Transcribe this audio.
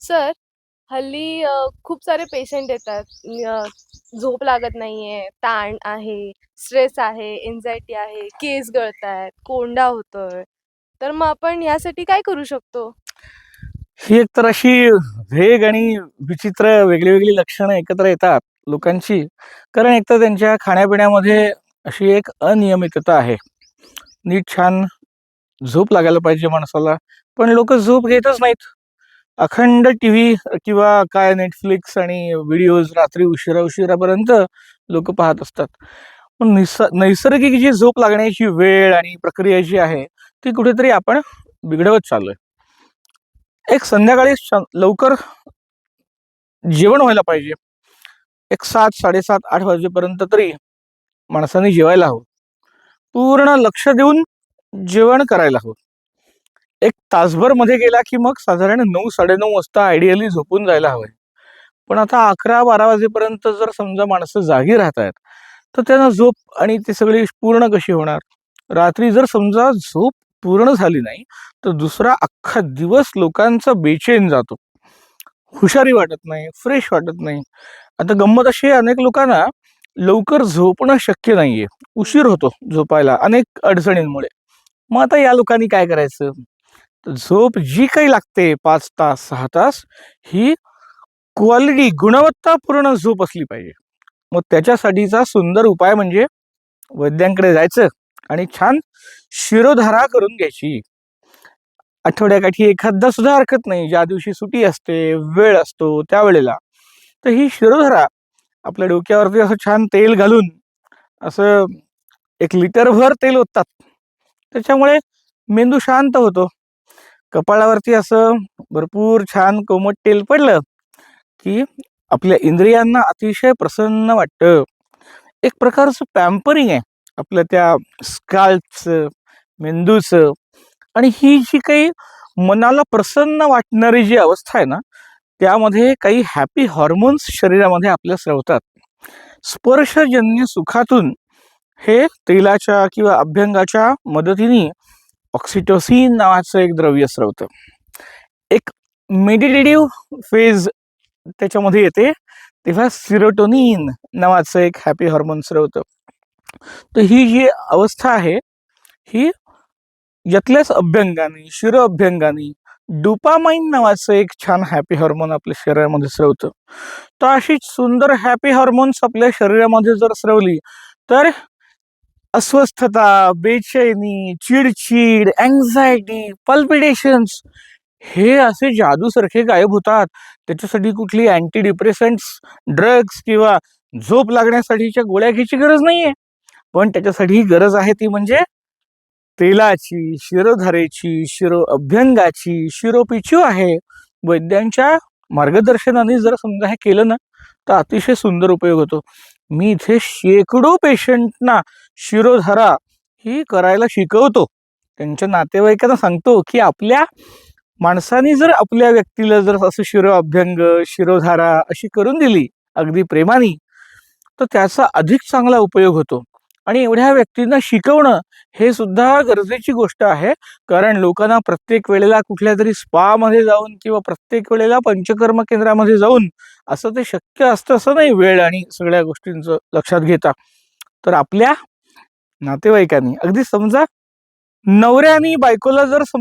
Sir हल्ली अ, खूप सारे पेशंट येतात. अ, झोप लागत नाहीये ताण आहे स्ट्रेस आहे एन्झायटी आहे केस गळतायत कोंडा होतोय. तर मग आपण यासाठी काय करू शकतो? ही एक तर अशी वेग आणि विचित्र वेगळी वेगळी लक्षणं एकत्र येतात लोकांची. कारण एक तर त्यांच्या खाण्यापिण्यामध्ये अशी एक अनियमितता आहे. नीट छान झोप लागायला पाहिजे माणसाला. पण लोक झोप घेतच नाहीत. अखंड टी व्ही किंवा काय नेटफ्लिक्स आणि व्हिडिओज रात्री उशिरा उशिरापर्यंत लोक पाहत असतात. पण निस नैसर्गिक जी झोप लागण्याची वेळ आणि प्रक्रिया जी आहे ती कुठेतरी आपण बिघडवत चाललोय. एक संध्याकाळी लवकर जेवण व्हायला पाहिजे. एक सात साडेसात आठ वाजेपर्यंत तरी माणसाने जेवायला हवं. पूर्ण लक्ष देऊन जेवण करायला हवं. एक तासभरमध्ये गेला की मग साधारण नऊ साडेनऊ वाजता आयडियली झोपून जायला हवंय. पण आता अकरा बारा वाजेपर्यंत जर समजा माणसं जागी राहत आहेत तर त्यांना झोप आणि ती सगळी पूर्ण कशी होणार? रात्री जर समजा झोप पूर्ण झाली नाही तर दुसरा अख्खा दिवस लोकांचा बेचैन जातो. हुशारी वाटत नाही फ्रेश वाटत नाही. आता गंमत अशी अनेक लोकांना लवकर झोपणं शक्य नाहीये. उशीर होतो झोपायला अनेक अडचणींमुळे. मग आता या लोकांनी काय करायचं? झोप जी काही लागते पाच तास सहा तास ही क्वालिटी गुणवत्तापूर्ण झोप असली पाहिजे. मग त्याच्यासाठीचा सुंदर उपाय म्हणजे वैद्यांकडे जायचं आणि छान शिरोधारा करून घ्यायची. आठवड्याकाठी एखादा सुद्धा हरकत नाही ज्या दिवशी सुटी असते वेळ असतो त्यावेळेला तर ही शिरोधारा आपल्या डोक्यावरती असं छान तेल घालून असं एक लिटरभर तेल ओततात. त्याच्यामुळे मेंदू शांत होतो. कपाळावरती असं भरपूर छान कोमट तेल पडलं की आपल्या इंद्रियांना अतिशय प्रसन्न वाटतं. एक प्रकारचं पॅम्परिंग आहे आपल्या त्या स्काल्पचं मेंदूचं आणि ही जी काही मनाला प्रसन्न वाटणारी जी अवस्था आहे ना त्यामध्ये काही हॅपी हॉर्मोन्स शरीरामध्ये आपल्या स्रवतात. स्पर्शजन्य सुखातून हे तेलाच्या किंवा अभ्यंगाच्या मदतीने ऑक्सिटोसिन नावाचं एक द्रव्य स्रवतं एक मेडिटेटिव्ह फेज त्याच्यामध्ये येते. तेव्हा सिरोटोनिन नावाचं एक हॅपी हॉर्मोन स्रवतं तर ही जी अवस्था आहे ही यातल्याच अभ्यंगाने शिरो अभ्यंगाने डुपामाइन नावाचं एक छान हॅपी हॉर्मोन आपल्या शरीरामध्ये स्रवतं तर अशी सुंदर हॅपी हॉर्मोन्स आपल्या शरीरामध्ये जर स्रवली तर अस्वस्थता बेचैनी चिडचिड अँझायटी पल्पिटेशन्स हे असे जादूसारखे गायब होतात. त्याच्यासाठी कुठली अँटी डिप्रेसंट्स ड्रग्स किंवा झोप लागण्यासाठीच्या गोळ्या घ्यायची गरज नाहीये. पण त्याच्यासाठी गरज आहे ती म्हणजे तेलाची शिरोधारेची शिरो अभ्यंगाची शिरोपिचू आहे. वैद्यांच्या मार्गदर्शनाने जर समजा हे केलं ना तर अतिशय सुंदर उपयोग होतो. मी इथे शेकडो पेशंटना शिरोधारा ही करायला शिकवतो. त्यांच्या नातेवाईकांना सांगतो की आपल्या माणसाने जर आपल्या व्यक्तीला जर असं शिरो अभ्यंग शिरोधारा अशी करून दिली अगदी प्रेमाने तर त्याचा अधिक चांगला उपयोग होतो. आणि एवढ्या व्यक्तींना शिकवणं हे सुद्धा गरजेची गोष्ट आहे. कारण लोकांना प्रत्येक वेळेला कुठल्या तरी स्पामध्ये जाऊन किंवा प्रत्येक वेळेला पंचकर्म केंद्रामध्ये जाऊन असं ते शक्य असतं असं नाही वेळ आणि सगळ्या गोष्टींचं लक्षात घेता. तर आपल्या नातेवाईकांनी अगदी समजा नवऱ्यानी बायकोला जर सम